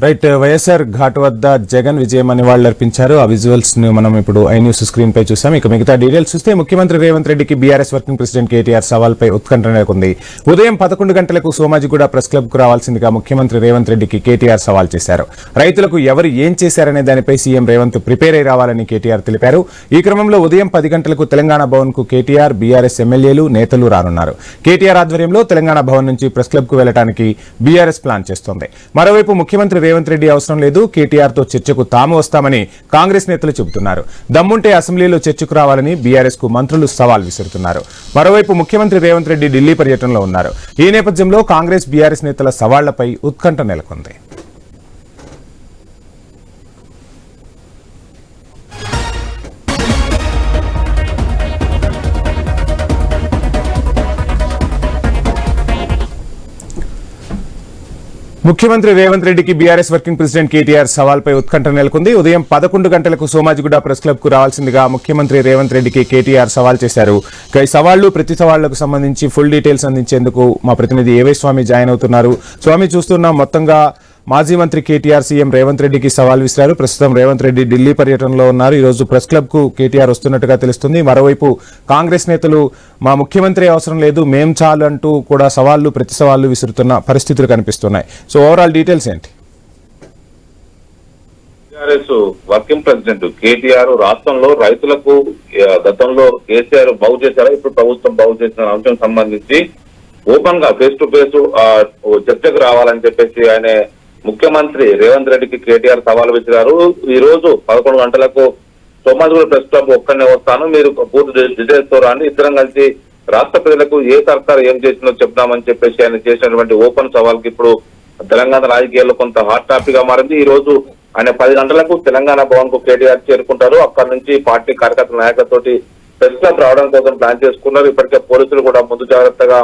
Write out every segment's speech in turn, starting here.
Right YSR ghat వద్ద జగన్ విజయం అని వాళ్ళు అర్పించారు. ఆ విజువల్స్ని మనం ఇప్పుడు ఐ న్యూస్ స్క్రీన్ పై చూసాం. ఇక మిగతా డీటెయిల్స్ చూస్తే ముఖ్యమంత్రి రేవంత్ రెడ్డికి బీఆర్ఎస్ వర్కింగ్ ప్రెసిడెంట్ కేటీఆర్ సవాల్పై ఉత్కంఠ నెలకొంది ఉదయం పదకొండు గంటలకు సోమాజిగూడ ప్రెస్ క్లబ్కు రావాల్సిందిగా ముఖ్యమంత్రి రేవంత్ రెడ్డికి కేటీఆర్ సవాల్ చేశారు. రైతులకు ఎవరు ఏం చేశారనే దానిపై సీఎం రేవంత్ ప్రిపేర్ అయి రావాలని కేటీఆర్ తెలిపారు. ఈ క్రమంలో ఉదయం పది గంటలకు తెలంగాణ భవన్కు కేటీఆర్ బీఆర్ఎస్ ఎమ్మెల్యేలు నేతలు రానున్నారు. కేటీఆర్ ఆధ్వర్యంలో తెలంగాణ భవన్ నుంచి ప్రెస్ క్లబ్కు వెళ్ళడానికి బీఆర్ఎస్ ప్లాన్ చేస్తోంది. మరోవైపు ముఖ్యమంత్రి రేవంత్ రెడ్డి అవసరం లేదు. కేటీఆర్తో చర్చకు తాము వస్తామని కాంగ్రెస్ నేతలు చెబుతున్నారు. దమ్ముంటే అసెంబ్లీలో చర్చకు రావాలని బీఆర్ఎస్కు మంత్రులు సవాల్ విసురుతున్నారు. మరోవైపు ముఖ్యమంత్రి రేవంత్ రెడ్డి ఢిల్లీ పర్యటనలో ఉన్నారు. ఈ నేపథ్యంలో కాంగ్రెస్ బీఆర్ఎస్ నేతల సవాళ్ళపై ఉత్కంఠ నెలకొంది. ముఖ్యమంత్రి రేవంత్ రెడ్డికి బీఆర్ఎస్ వర్కింగ్ ప్రెసిడెంట్ కేటీఆర్ సవాల్పై ఉత్కంఠ నెలకొంది. ఉదయం పదకొండు గంటలకు సోమాజిగూడ ప్రెస్ క్లబ్కు రావాల్సిందిగా ముఖ్యమంత్రి రేవంత్ రెడ్డికి కేటీఆర్ సవాల్ చేశారు. ఈ సవాళ్ళు ప్రతి సవాళ్ళకు సంబంధించి ఫుల్ డీటెయిల్స్ అందించేందుకు మా ప్రతినిధి ఏవై స్వామి జాయిన్ అవుతున్నారు. స్వామి చూస్తున్నాం మొత్తంగా మాజీ మంత్రి కేటీఆర్ సీఎం రేవంత్ రెడ్డికి సవాల్ విసిరారు. ప్రస్తుతం రేవంత్ రెడ్డి ఢిల్లీ పర్యటనలో ఉన్నారు. ఈ రోజు ప్రెస్ క్లబ్కు కేటీఆర్ వస్తున్నట్టుగా తెలుస్తుంది. మరోవైపు కాంగ్రెస్ నేతలు మా ముఖ్యమంత్రి అవసరం లేదు మేం చాలు అంటూ కూడా సవాళ్ళు ప్రతి సవాళ్ళు విసురుతున్న పరిస్థితులు కనిపిస్తున్నాయి. సో ఓవరాల్ డీటెయిల్స్ ఏంటి? టిఆర్ఎస్ వర్కింగ్ ప్రెసిడెంట్ కేటీఆర్ రాష్ట్రంలో రైతులకు గతంలో కేసీఆర్ బాగు చేశారా? ఇప్పుడు ప్రభుత్వం బాగు చేసిన అంశం సంబంధించి ఓపెన్గా ఫేస్ టు ఫేస్ చర్చకు రావాలని చెప్పేసి ఆయన ముఖ్యమంత్రి రేవంత్ రెడ్డికి కేటీఆర్ సవాల్ విసిరారు. ఈ రోజు పదకొండు గంటలకు సోమాజిగూడ ప్రెస్ క్లబ్ ఒక్కనే వస్తాను. మీరు పూర్తి డీటెయిల్స్తో రాండి. ఇద్దరం కలిసి రాష్ట్ర ప్రజలకు ఏ సర్కార్ ఏం చేసిందో చెప్దామని చెప్పేసి ఆయన చేసినటువంటి ఓపెన్ సవాల్కి ఇప్పుడు తెలంగాణ రాజకీయాల్లో కొంత హాట్ టాపిక్గా మారింది. ఈ రోజు ఆయన పది గంటలకు తెలంగాణ భవన్కు కేటీఆర్ చేరుకుంటారు. అక్కడి నుంచి పార్టీ కార్యకర్తల నాయకులతోటి ప్రెస్ క్లబ్ రావడం కోసం ప్లాన్ చేసుకున్నారు. ఇప్పటికే పోలీసులు కూడా ముందు జాగ్రత్తగా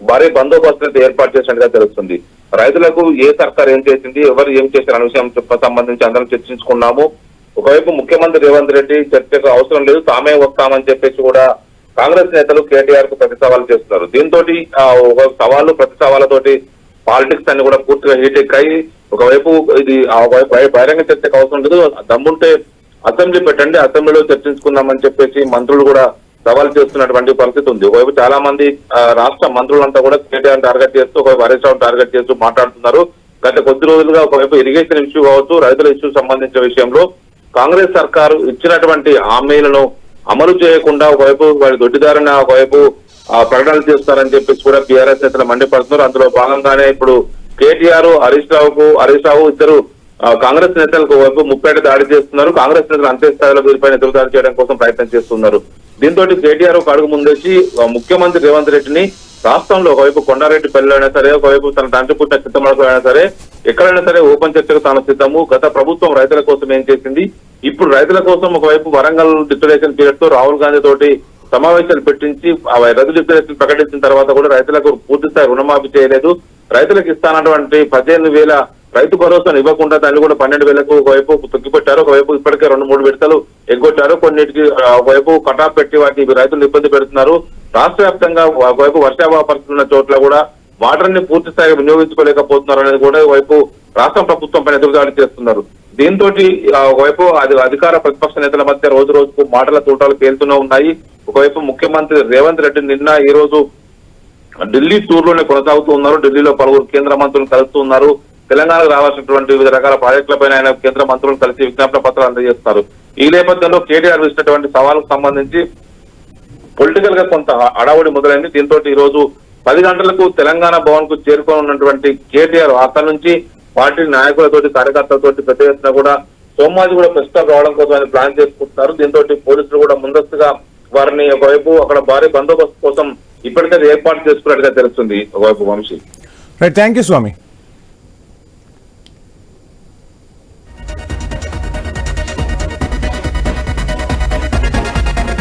భారీ బందోబస్తు ఏర్పాటు చేసినట్టుగా తెలుస్తుంది. రైతులకు ఏ సర్కార్ ఏం చేసింది ఎవరు ఏం చేశారు అనే విషయం సంబంధించి అందరం చర్చించుకున్నాము. ఒకవైపు ముఖ్యమంత్రి రేవంత్ రెడ్డి చర్చకు అవసరం లేదు తామే వస్తామని చెప్పేసి కూడా కాంగ్రెస్ నేతలు కేటీఆర్కు ప్రతి సవాలు చేస్తున్నారు దీంతో ఒక సవాలు ప్రతి సవాళ్ళతోటి పాలిటిక్స్ అన్ని కూడా పూర్తిగా హీట్ ఎక్కాయి ఒకవైపు ఇది ఆ వైపు బహిరంగ చర్చకు అవసరం లేదు. దమ్ముంటే అసెంబ్లీ పెట్టండి అసెంబ్లీలో చర్చించుకుందామని చెప్పేసి మంత్రులు కూడా సవాల్ చేస్తున్నటువంటి పరిస్థితి ఉంది. ఒకవైపు చాలా మంది రాష్ట్ర మంత్రులంతా కూడా కేటీఆర్ టార్గెట్ చేస్తూ ఒకవైపు హరీష్ రావు టార్గెట్ చేస్తూ మాట్లాడుతున్నారు. గత కొద్ది రోజులుగా ఒకవైపు ఇరిగేషన్ ఇష్యూ కావచ్చు రైతుల ఇష్యూ సంబంధించిన విషయంలో కాంగ్రెస్ సర్కారు ఇచ్చినటువంటి హామీలను అమలు చేయకుండా ఒకవైపు వారి దొడ్డిదారిన ఒకవైపు ప్రకటనలు చేస్తారని చెప్పేసి కూడా బీఆర్ఎస్ నేతలు మండిపడుతున్నారు. అందులో భాగంగానే ఇప్పుడు కేటీఆర్ హరీష్ రావుకు హరీష్ రావు ఇద్దరు కాంగ్రెస్ నేతలకు వైపు ముప్పేట దాడి చేస్తున్నారు. కాంగ్రెస్ నేతలు అంతే స్థాయిలో వీరిపైన ఎదురు దాడి చేయడం కోసం ప్రయత్నం చేస్తున్నారు. దీంతో కేటీఆర్ ఒక అడుగు ముందేసి ముఖ్యమంత్రి రేవంత్ రెడ్డిని రాష్ట్రంలో ఒకవైపు కొండారెడ్డి పల్లెలైనా అయినా సరే ఒకవైపు తన తండ్రి పుట్టిన చిత్తమడకలో అయినా సరే ఎక్కడైనా సరే ఓపెన్ చర్చకు తాను సిద్ధము. గత ప్రభుత్వం రైతుల కోసం ఏం చేసింది? ఇప్పుడు రైతుల కోసం ఒకవైపు వరంగల్ డిక్లరేషన్ పీరియడ్తో రాహుల్ గాంధీ తోటి సమావేశాలు పెట్టించి ఆ డిక్లరేషన్ ప్రకటించిన తర్వాత కూడా రైతులకు పూర్తి స్థాయి రుణమాఫీ చేయలేదు. రైతులకు ఇస్తానటువంటి పదిహేను వేల రైతు భరోసాను ఇవ్వకుండా దాన్ని కూడా పన్నెండు వేలకు ఒకవైపు తొక్కిపెట్టారు. ఒకవైపు ఇప్పటికే రెండు మూడు విడతలు ఎగ్గొట్టారు. కొన్నిటికి ఒకవైపు కటాఫ్ పెట్టి వాటి రైతులు ఇబ్బంది పెడుతున్నారు. రాష్ట్ర వ్యాప్తంగా ఒకవైపు వర్షాభావ పరిస్థితులు ఉన్న చోట్ల కూడా వాటర్ని పూర్తి స్థాయిగా వినియోగించుకోలేకపోతున్నారు అనేది కూడా ఒకవైపు రాష్ట్ర ప్రభుత్వం పైన ఎదురుదాడి చేస్తున్నారు. దీంతో ఒకవైపు అది అధికార ప్రతిపక్ష నేతల మధ్య రోజు రోజుకు మాటల తూటాలు పేలుతూనే ఉన్నాయి. ఒకవైపు ముఖ్యమంత్రి రేవంత్ రెడ్డి నిన్న ఈ రోజు ఢిల్లీ టూర్లోనే కొనసాగుతూ ఉన్నారు. ఢిల్లీలో పలువురు కేంద్ర మంత్రులు కలుస్తూ ఉన్నారు. తెలంగాణకు రావాల్సినటువంటి వివిధ రకాల ప్రాజెక్టులపైన ఆయన కేంద్ర మంత్రులు కలిసి విజ్ఞాపన పత్రాలు అందజేస్తారు. ఈ నేపథ్యంలో కేటీఆర్ విసినటువంటి సవాళ్ళకు సంబంధించి పొలిటికల్గా కొంత అడావుడి మొదలైంది. దీంతో ఈ రోజు పది గంటలకు తెలంగాణ భవన్కు చేరుకొని ఉన్నటువంటి కేటీఆర్ అక్కడి నుంచి పార్టీ నాయకులతోటి కార్యకర్తలతోటి పెద్ద ఎత్తున కూడా సోమాజి కూడా ప్రస్తుతం రావడం కోసం ఆయన ప్లాన్ చేసుకుంటున్నారు. దీంతో పోలీసులు కూడా ముందస్తుగా వారిని ఒకవైపు అక్కడ భారీ బందోబస్తు కోసం ఇప్పటికే ఏర్పాటు చేసుకున్నట్టుగా తెలుస్తుంది. ఒకవైపు Vamshi. Right thank you Swamy